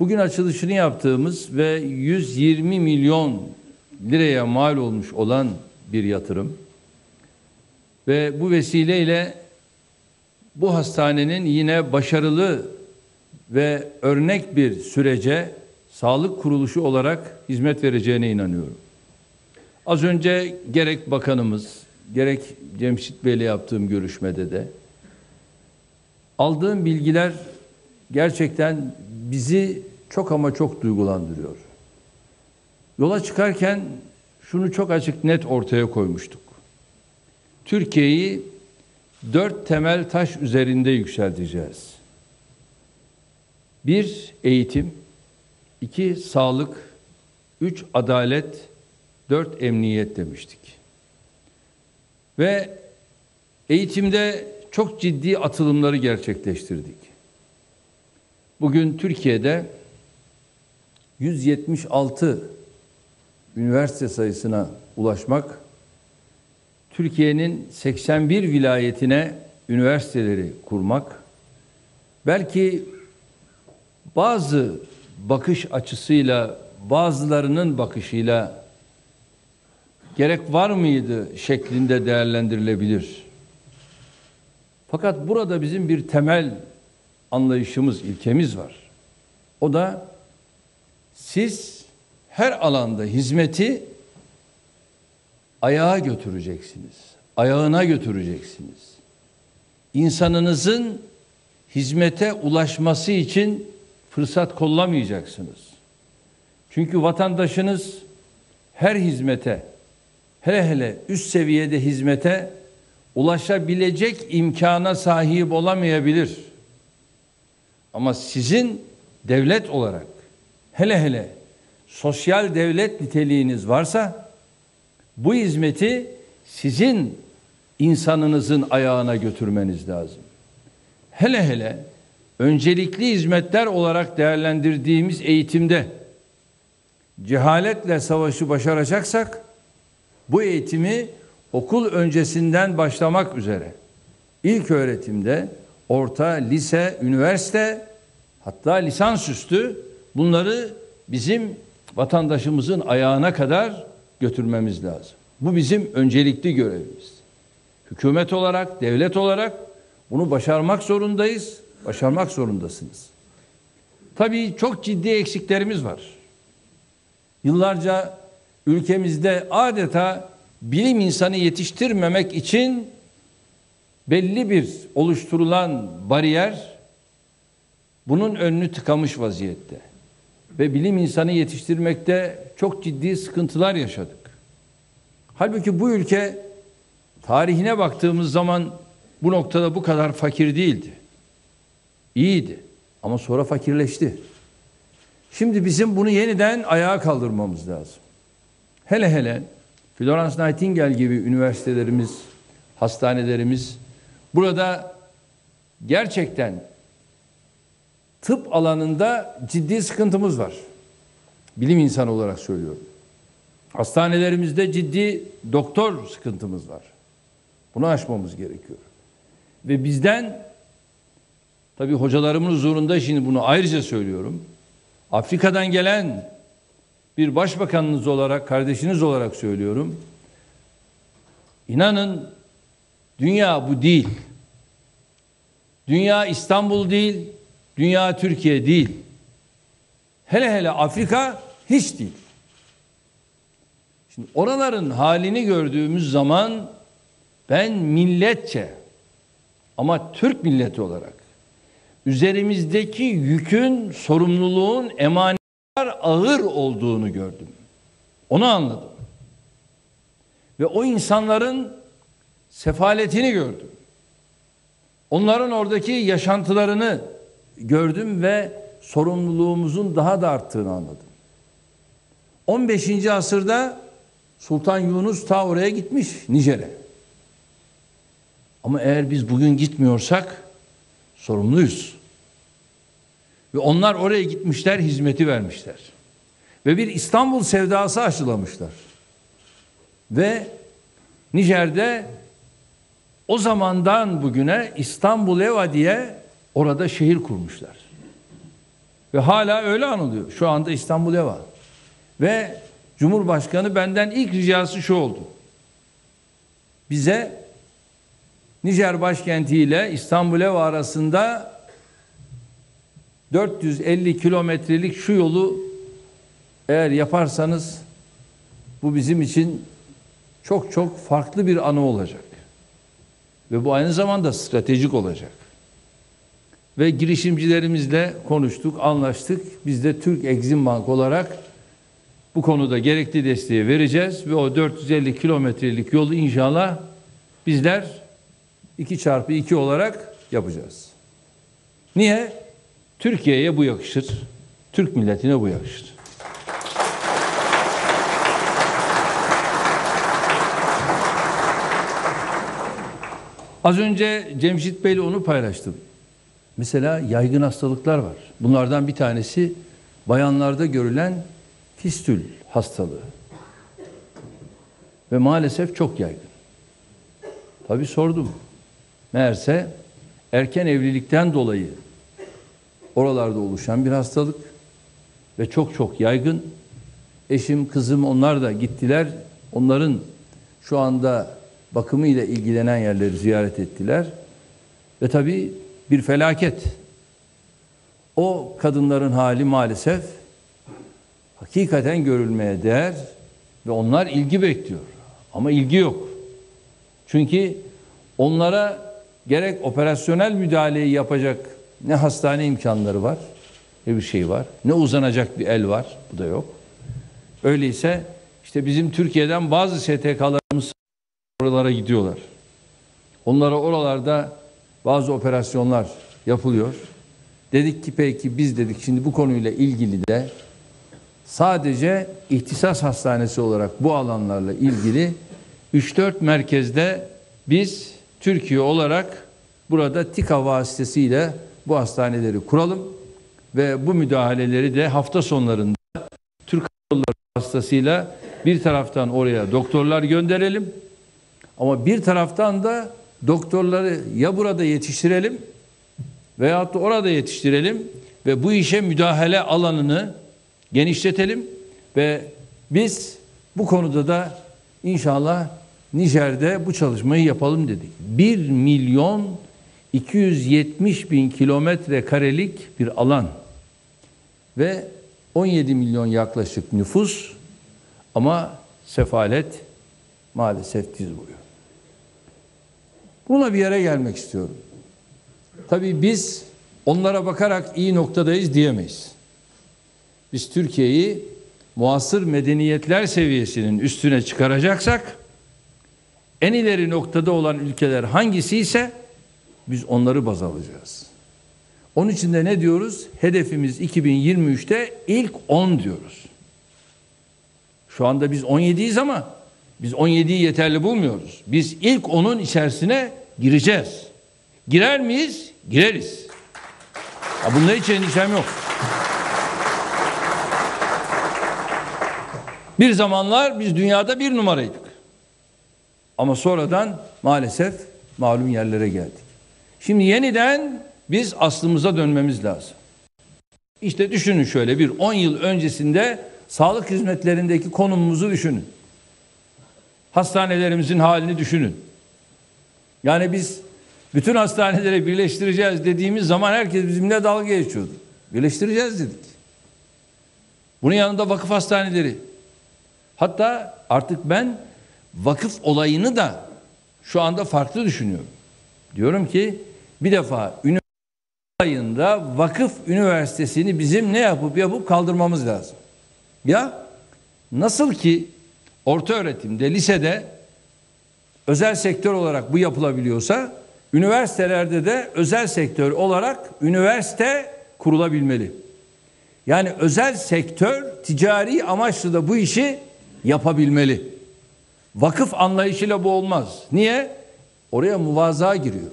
Bugün açılışını yaptığımız ve 120 milyon liraya mal olmuş olan bir yatırım. Ve bu vesileyle bu hastanenin yine başarılı ve örnek bir sürece sağlık kuruluşu olarak hizmet vereceğine inanıyorum. Az önce gerek bakanımız, gerek Cemşit Bey'le yaptığım görüşmede de aldığım bilgiler gerçekten bizi çok ama çok duygulandırıyor. Yola çıkarken şunu çok açık net ortaya koymuştuk. Türkiye'yi dört temel taş üzerinde yükselteceğiz. Bir, eğitim. iki sağlık. Üç, adalet. Dört, emniyet demiştik. Ve eğitimde çok ciddi atılımları gerçekleştirdik. Bugün Türkiye'de 176 üniversite sayısına ulaşmak, Türkiye'nin 81 vilayetine üniversiteleri kurmak, belki bazı bakış açısıyla, bazılarının bakışıyla gerek var mıydı şeklinde değerlendirilebilir. Fakat burada bizim bir temel anlayışımız, ilkemiz var. O da siz her alanda hizmeti ayağa götüreceksiniz. Ayağına götüreceksiniz. İnsanınızın hizmete ulaşması için fırsat kollamayacaksınız. Çünkü vatandaşınız her hizmete, hele hele üst seviyede hizmete ulaşabilecek imkana sahip olamayabilir. Ama sizin devlet olarak hele hele sosyal devlet niteliğiniz varsa bu hizmeti sizin insanınızın ayağına götürmeniz lazım. Hele hele öncelikli hizmetler olarak değerlendirdiğimiz eğitimde cehaletle savaşı başaracaksak bu eğitimi okul öncesinden başlamak üzere ilk öğretimde orta, lise, üniversite hatta lisansüstü bunları bizim vatandaşımızın ayağına kadar götürmemiz lazım. Bu bizim öncelikli görevimiz. Hükümet olarak, devlet olarak bunu başarmak zorundayız, başarmak zorundasınız. Tabii çok ciddi eksiklerimiz var. Yıllarca ülkemizde adeta bilim insanı yetiştirmemek için belli bir oluşturulan bariyer bunun önünü tıkamış vaziyette. Ve bilim insanı yetiştirmekte çok ciddi sıkıntılar yaşadık. Halbuki bu ülke tarihine baktığımız zaman bu noktada bu kadar fakir değildi. İyiydi ama sonra fakirleşti. Şimdi bizim bunu yeniden ayağa kaldırmamız lazım. Hele hele Florence Nightingale gibi üniversitelerimiz, hastanelerimiz burada gerçekten tıp alanında ciddi sıkıntımız var. Bilim insanı olarak söylüyorum. Hastanelerimizde ciddi doktor sıkıntımız var. Bunu aşmamız gerekiyor. Ve bizden tabi hocalarımın huzurunda şimdi bunu ayrıca söylüyorum. Afrika'dan gelen bir başbakanınız olarak, kardeşiniz olarak söylüyorum. İnanın dünya bu değil. Dünya İstanbul değil, dünya Türkiye değil. Hele hele Afrika hiç değil. Şimdi oraların halini gördüğümüz zaman ben milletçe ama Türk milleti olarak üzerimizdeki yükün, sorumluluğun emanet ağır olduğunu gördüm. Onu anladım. Ve o insanların sefaletini gördüm. Onların oradaki yaşantılarını gördüm ve sorumluluğumuzun daha da arttığını anladım. 15. asırda Sultan Yunus ta oraya gitmiş Nijer'e. Ama eğer biz bugün gitmiyorsak sorumluyuz. Ve onlar oraya gitmişler, hizmeti vermişler. Ve bir İstanbul sevdası aşılamışlar. Ve Nijer'de o zamandan bugüne İstanbul Eva diye orada şehir kurmuşlar. Ve hala öyle anılıyor. Şu anda İstanbul Eva. Ve Cumhurbaşkanı benden ilk ricası şu oldu. Bize Nijer başkenti ile İstanbul Eva arasında 450 kilometrelik şu yolu eğer yaparsanız bu bizim için çok çok farklı bir anı olacak. Ve bu aynı zamanda stratejik olacak. Ve girişimcilerimizle konuştuk, anlaştık. Biz de Türk Exim Bank olarak bu konuda gerekli desteği vereceğiz ve o 450 kilometrelik yolu inşallah bizler 2 çarpı 2 olarak yapacağız. Niye? Türkiye'ye bu yakışır. Türk milletine bu yakışır. Az önce Cemşit Bey'le onu paylaştım. Mesela yaygın hastalıklar var. Bunlardan bir tanesi bayanlarda görülen fistül hastalığı. Ve maalesef çok yaygın. Tabii sordum. Meğerse erken evlilikten dolayı oralarda oluşan bir hastalık ve çok çok yaygın. Eşim, kızım onlar da gittiler. Onların şu anda bakımıyla ilgilenen yerleri ziyaret ettiler. Ve tabii bir felaket. O kadınların hali maalesef hakikaten görülmeye değer ve onlar ilgi bekliyor. Ama ilgi yok. Çünkü onlara gerek operasyonel müdahaleyi yapacak ne hastane imkanları var, ne bir şey var, ne uzanacak bir el var, bu da yok. Öyleyse işte bizim Türkiye'den bazı STK'larımız oralara gidiyorlar. Onlara oralarda bazı operasyonlar yapılıyor. Dedik ki peki biz dedik şimdi bu konuyla ilgili de sadece ihtisas hastanesi olarak bu alanlarla ilgili 3-4 merkezde biz Türkiye olarak burada TİKA vasıtasıyla bu hastaneleri kuralım ve bu müdahaleleri de hafta sonlarında Türk Hava Yolları vasıtasıyla bir taraftan oraya doktorlar gönderelim ama bir taraftan da doktorları ya burada yetiştirelim veyahut da orada yetiştirelim ve bu işe müdahale alanını genişletelim ve biz bu konuda da inşallah Nijer'de bu çalışmayı yapalım dedik. 1 milyon 270 bin kilometre karelik bir alan ve 17 milyon yaklaşık nüfus ama sefalet maalesef diz boyu. Buna bir yere gelmek istiyorum. Tabii biz onlara bakarak iyi noktadayız diyemeyiz. Biz Türkiye'yi muasır medeniyetler seviyesinin üstüne çıkaracaksak en ileri noktada olan ülkeler hangisi ise biz onları baz alacağız. Onun için de ne diyoruz? Hedefimiz 2023'te ilk 10 diyoruz. Şu anda biz 17'yiz ama biz 17'yi yeterli bulmuyoruz. Biz ilk 10'un içerisine gireceğiz. Girer miyiz? Gireriz. Ya bunda hiç endişem yok. Bir zamanlar biz dünyada bir numaraydık. Ama sonradan maalesef malum yerlere geldik. Şimdi yeniden biz aslımıza dönmemiz lazım. İşte düşünün şöyle bir 10 yıl öncesinde sağlık hizmetlerindeki konumumuzu düşünün. Hastanelerimizin halini düşünün. Yani biz bütün hastaneleri birleştireceğiz dediğimiz zaman herkes bizimle dalga geçiyordu. Birleştireceğiz dedik. Bunun yanında vakıf hastaneleri. Hatta artık ben vakıf olayını da şu anda farklı düşünüyorum. Diyorum ki bir defa üniversite ayında vakıf üniversitesini bizim ne yapıp yapıp kaldırmamız lazım. Ya nasıl ki orta öğretimde, lisede özel sektör olarak bu yapılabiliyorsa üniversitelerde de özel sektör olarak üniversite kurulabilmeli. Yani özel sektör ticari amaçlı da bu işi yapabilmeli. Vakıf anlayışıyla bu olmaz. Niye? Oraya muvaza giriyor.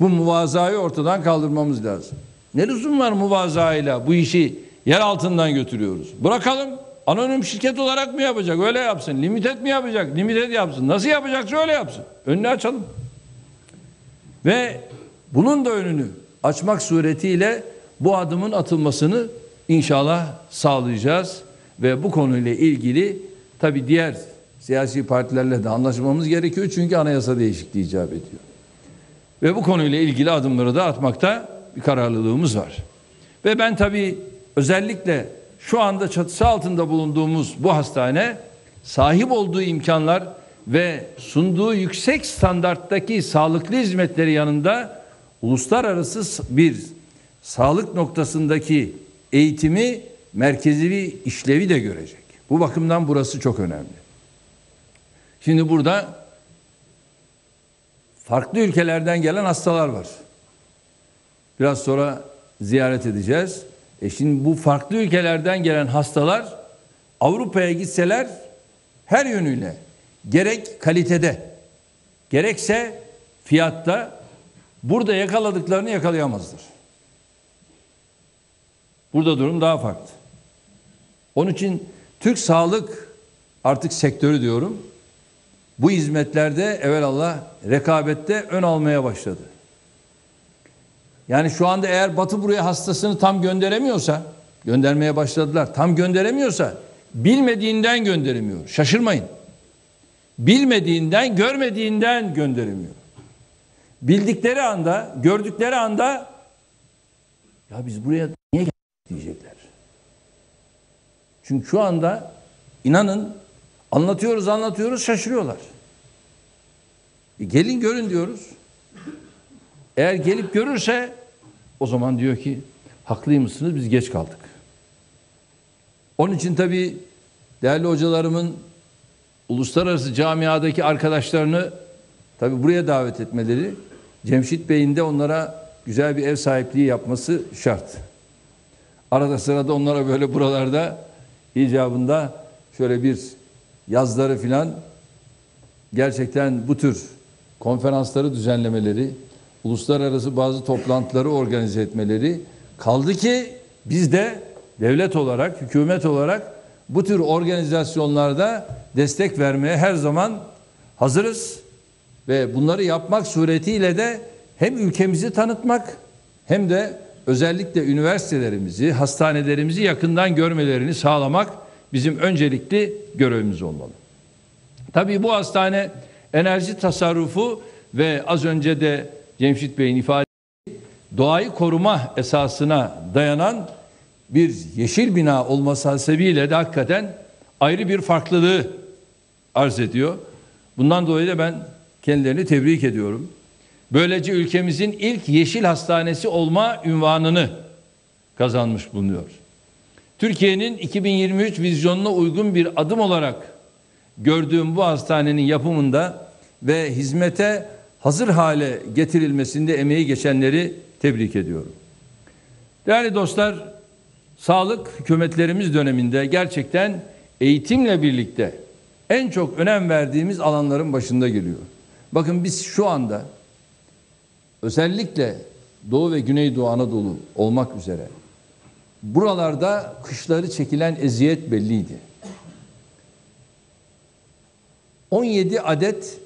Bu muvazayı ortadan kaldırmamız lazım. Ne lüzum var muvazayla bu işi yer altından götürüyoruz. Bırakalım. Anonim şirket olarak mı yapacak? Öyle yapsın. Limited mi yapacak? Limited yapsın. Nasıl yapacaksa öyle yapsın. Önünü açalım. Ve bunun da önünü açmak suretiyle bu adımın atılmasını inşallah sağlayacağız ve bu konuyla ilgili tabi diğer siyasi partilerle de anlaşmamız gerekiyor çünkü anayasa değişikliği icap ediyor. Ve bu konuyla ilgili adımları da atmakta bir kararlılığımız var. Ve ben tabii özellikle şu anda çatısı altında bulunduğumuz bu hastane sahip olduğu imkanlar ve sunduğu yüksek standarttaki sağlıklı hizmetleri yanında uluslararası bir sağlık noktasındaki eğitimi merkezi işlevi de görecek. Bu bakımdan burası çok önemli. Şimdi burada farklı ülkelerden gelen hastalar var. Biraz sonra ziyaret edeceğiz. E şimdi bu farklı ülkelerden gelen hastalar Avrupa'ya gitseler her yönüyle gerek kalitede gerekse fiyatta burada yakaladıklarını yakalayamazlar. Burada durum daha farklı. Onun için Türk sağlık artık sektörü diyorum. Bu hizmetlerde evvelallah rekabette ön almaya başladı. Yani şu anda eğer Batı buraya hastasını tam gönderemiyorsa, göndermeye başladılar. Tam gönderemiyorsa bilmediğinden gönderemiyor. Şaşırmayın. Bilmediğinden, görmediğinden gönderemiyor. Bildikleri anda, gördükleri anda ya biz buraya niye geldik diyecekler. Çünkü şu anda inanın anlatıyoruz anlatıyoruz şaşırıyorlar. E gelin görün diyoruz. Eğer gelip görürse o zaman diyor ki haklıymışsınız biz geç kaldık. Onun için tabii değerli hocalarımın uluslararası camiadaki arkadaşlarını tabii buraya davet etmeleri Cemşit Bey'in de onlara güzel bir ev sahipliği yapması şart. Arada sırada onlara böyle buralarda icabında şöyle bir yazları filan gerçekten bu tür konferansları düzenlemeleri, uluslararası bazı toplantıları organize etmeleri kaldı ki biz de devlet olarak, hükümet olarak bu tür organizasyonlarda destek vermeye her zaman hazırız ve bunları yapmak suretiyle de hem ülkemizi tanıtmak hem de özellikle üniversitelerimizi, hastanelerimizi yakından görmelerini sağlamak bizim öncelikli görevimiz olmalı. Tabii bu hastane enerji tasarrufu ve az önce de Cemşit Bey'in ifade doğayı koruma esasına dayanan bir yeşil bina olması hasebiyle de hakikaten ayrı bir farklılığı arz ediyor. Bundan dolayı da ben kendilerini tebrik ediyorum. Böylece ülkemizin ilk yeşil hastanesi olma ünvanını kazanmış bulunuyor. Türkiye'nin 2023 vizyonuna uygun bir adım olarak gördüğüm bu hastanenin yapımında ve hizmete hazır hale getirilmesinde emeği geçenleri tebrik ediyorum. Değerli dostlar, sağlık hükümetlerimiz döneminde gerçekten eğitimle birlikte en çok önem verdiğimiz alanların başında geliyor. Bakın biz şu anda özellikle Doğu ve Güneydoğu Anadolu olmak üzere buralarda kışları çekilen eziyet belliydi. 17 adet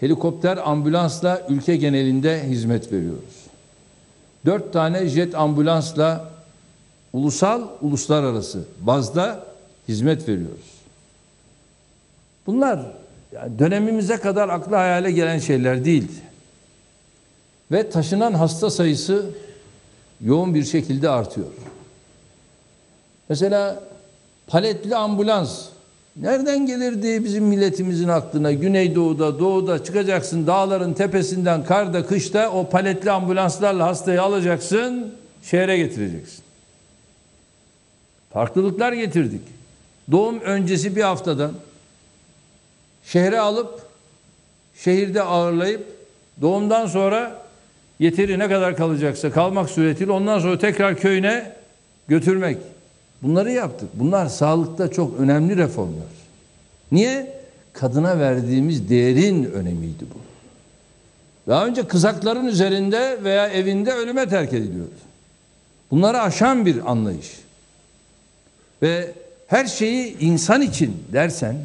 helikopter ambulansla ülke genelinde hizmet veriyoruz. 4 tane jet ambulansla ulusal, uluslararası bazda hizmet veriyoruz. Bunlar dönemimize kadar akla hayale gelen şeyler değildi. Ve taşınan hasta sayısı yoğun bir şekilde artıyor. Mesela paletli ambulans nereden gelirdi bizim milletimizin aklına? Güneydoğu'da, doğuda çıkacaksın dağların tepesinden karda, kışta o paletli ambulanslarla hastayı alacaksın, şehre getireceksin. Farklılıklar getirdik. Doğum öncesi bir haftadan şehre alıp şehirde ağırlayıp doğumdan sonra yeteri ne kadar kalacaksa kalmak suretiyle ondan sonra tekrar köyüne götürmek. Bunları yaptık. Bunlar sağlıkta çok önemli reformlar. Niye? Kadına verdiğimiz değerin önemiydi bu. Daha önce kızakların üzerinde veya evinde ölüme terk ediliyordu. Bunları aşan bir anlayış. Ve her şeyi insan için dersen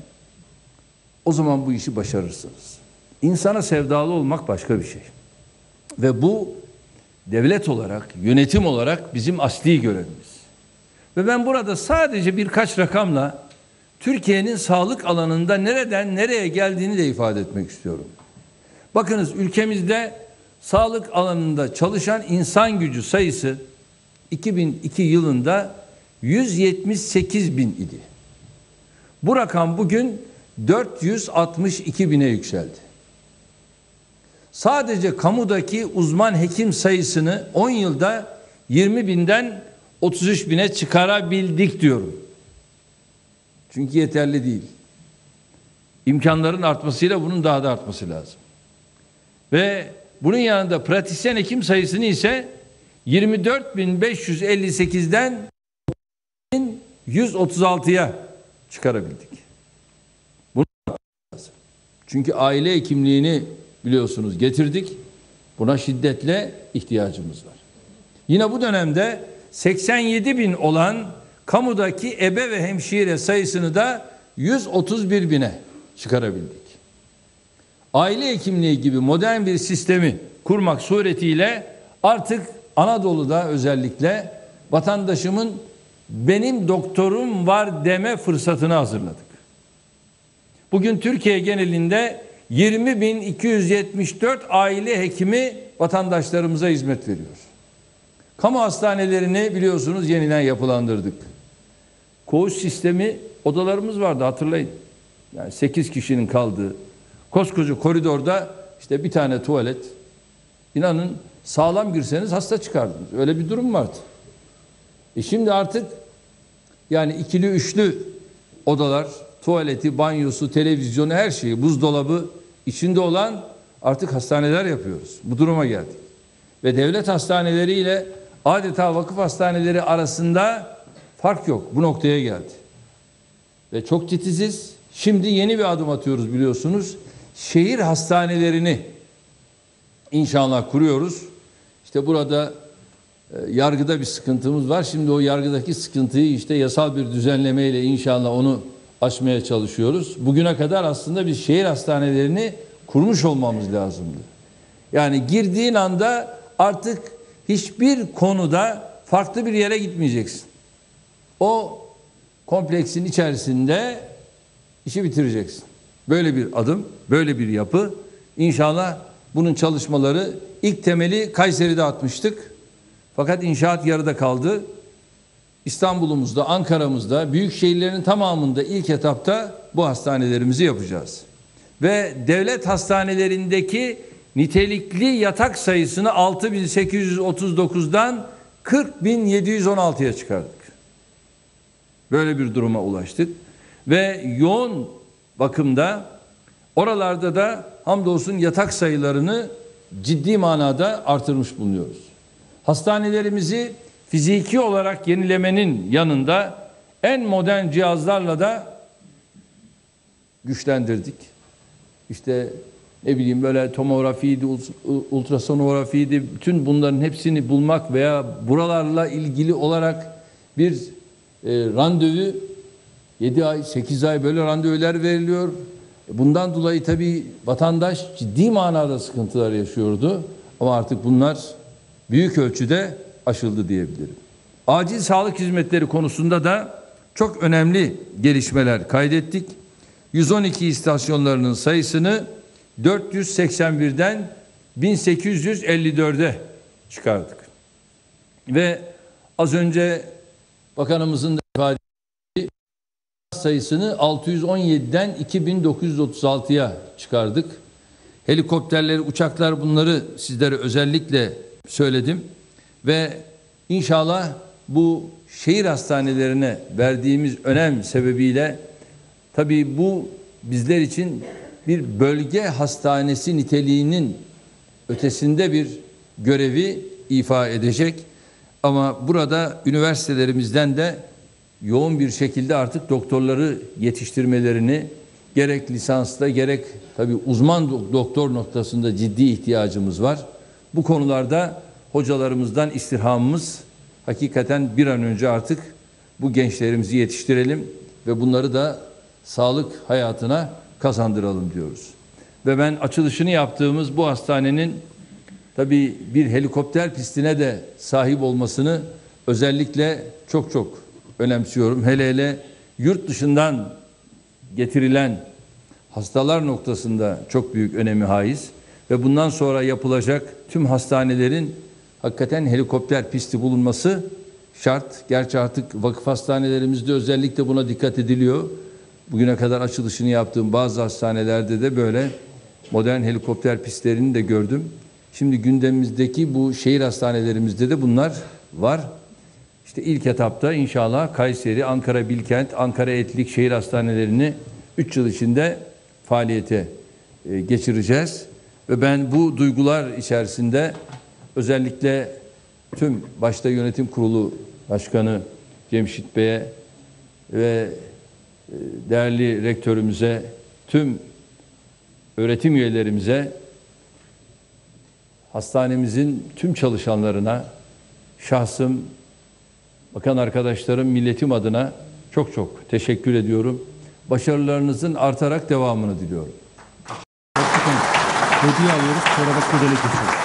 o zaman bu işi başarırsınız. İnsana sevdalı olmak başka bir şey. Ve bu devlet olarak, yönetim olarak bizim asli görevimiz. Ve ben burada sadece birkaç rakamla Türkiye'nin sağlık alanında nereden nereye geldiğini de ifade etmek istiyorum. Bakınız ülkemizde sağlık alanında çalışan insan gücü sayısı 2002 yılında 178 bin idi. Bu rakam bugün 462 bine yükseldi. Sadece kamudaki uzman hekim sayısını 10 yılda 20 binden 33 bine çıkarabildik diyorum. Çünkü yeterli değil. İmkanların artmasıyla bunun daha da artması lazım. Ve bunun yanında pratisyen hekim sayısını ise 24.558'den 136'ya çıkarabildik. Bunu lazım. Çünkü aile hekimliğini biliyorsunuz getirdik. Buna şiddetle ihtiyacımız var. Yine bu dönemde 87 bin olan kamudaki ebe ve hemşire sayısını da 131 bine çıkarabildik. Aile hekimliği gibi modern bir sistemi kurmak suretiyle artık Anadolu'da özellikle vatandaşımın benim doktorum var deme fırsatını hazırladık. Bugün Türkiye genelinde 20.274 aile hekimi vatandaşlarımıza hizmet veriyor. Kamu hastanelerini biliyorsunuz yeniden yapılandırdık. Koğuş sistemi odalarımız vardı hatırlayın. Yani 8 kişinin kaldığı koskoca koridorda işte bir tane tuvalet. İnanın sağlam girseniz hasta çıkardınız. Öyle bir durum vardı. E şimdi artık yani ikili üçlü odalar, tuvaleti, banyosu, televizyonu her şeyi, buzdolabı içinde olan artık hastaneler yapıyoruz. Bu duruma geldik. Ve devlet hastaneleriyle adeta vakıf hastaneleri arasında fark yok. Bu noktaya geldi. Ve çok titiziz. Şimdi yeni bir adım atıyoruz biliyorsunuz. Şehir hastanelerini inşallah kuruyoruz. İşte burada e, yargıda bir sıkıntımız var. Şimdi o yargıdaki sıkıntıyı işte yasal bir düzenlemeyle inşallah onu aşmaya çalışıyoruz. Bugüne kadar aslında biz şehir hastanelerini kurmuş olmamız lazımdı. Yani girdiğin anda artık hiçbir konuda farklı bir yere gitmeyeceksin. O kompleksin içerisinde işi bitireceksin. Böyle bir adım, böyle bir yapı. İnşallah bunun çalışmaları ilk temeli Kayseri'de atmıştık. Fakat inşaat yarıda kaldı. İstanbul'umuzda, Ankara'mızda, büyük şehirlerin tamamında ilk etapta bu hastanelerimizi yapacağız. Ve devlet hastanelerindeki nitelikli yatak sayısını 6839'dan 40716'ya çıkardık. Böyle bir duruma ulaştık. Ve yoğun bakımda oralarda da hamdolsun yatak sayılarını ciddi manada artırmış bulunuyoruz. Hastanelerimizi fiziki olarak yenilemenin yanında en modern cihazlarla da güçlendirdik. İşte ne bileyim böyle tomografiydi, ultrasonografiydi, bütün bunların hepsini bulmak veya buralarla ilgili olarak bir e, randevu 7 ay, 8 ay böyle randevular veriliyor. Bundan dolayı tabii vatandaş ciddi manada sıkıntılar yaşıyordu. Ama artık bunlar büyük ölçüde aşıldı diyebilirim. Acil sağlık hizmetleri konusunda da çok önemli gelişmeler kaydettik. 112 istasyonlarının sayısını 481'den 1854'e çıkardık. Ve az önce bakanımızın da ifade ettiği sayısını 617'den 2936'ya çıkardık. Helikopterleri, uçaklar bunları sizlere özellikle söyledim ve inşallah bu şehir hastanelerine verdiğimiz önem sebebiyle tabii bu bizler için bir bölge hastanesi niteliğinin ötesinde bir görevi ifa edecek. Ama burada üniversitelerimizden de yoğun bir şekilde artık doktorları yetiştirmelerini gerek lisansla gerek tabii uzman doktor noktasında ciddi ihtiyacımız var. Bu konularda hocalarımızdan istirhamımız hakikaten bir an önce artık bu gençlerimizi yetiştirelim ve bunları da sağlık hayatına kazandıralım diyoruz. Ve ben açılışını yaptığımız bu hastanenin tabii bir helikopter pistine de sahip olmasını özellikle çok çok önemsiyorum. Hele hele yurt dışından getirilen hastalar noktasında çok büyük önemi haiz ve bundan sonra yapılacak tüm hastanelerin hakikaten helikopter pisti bulunması şart. Gerçi artık vakıf hastanelerimizde özellikle buna dikkat ediliyor. Bugüne kadar açılışını yaptığım bazı hastanelerde de böyle modern helikopter pistlerini de gördüm. Şimdi gündemimizdeki bu şehir hastanelerimizde de bunlar var. İşte ilk etapta inşallah Kayseri, Ankara Bilkent, Ankara Etlik şehir hastanelerini 3 yıl içinde faaliyete e, geçireceğiz. Ve ben bu duygular içerisinde özellikle tüm başta yönetim kurulu başkanı Cemşit Bey'e ve değerli rektörümüze, tüm öğretim üyelerimize, hastanemizin tüm çalışanlarına, şahsım, bakan arkadaşlarım, milletim adına çok çok teşekkür ediyorum. Başarılarınızın artarak devamını diliyorum. Hediye alıyoruz. Sonra da kesiyoruz.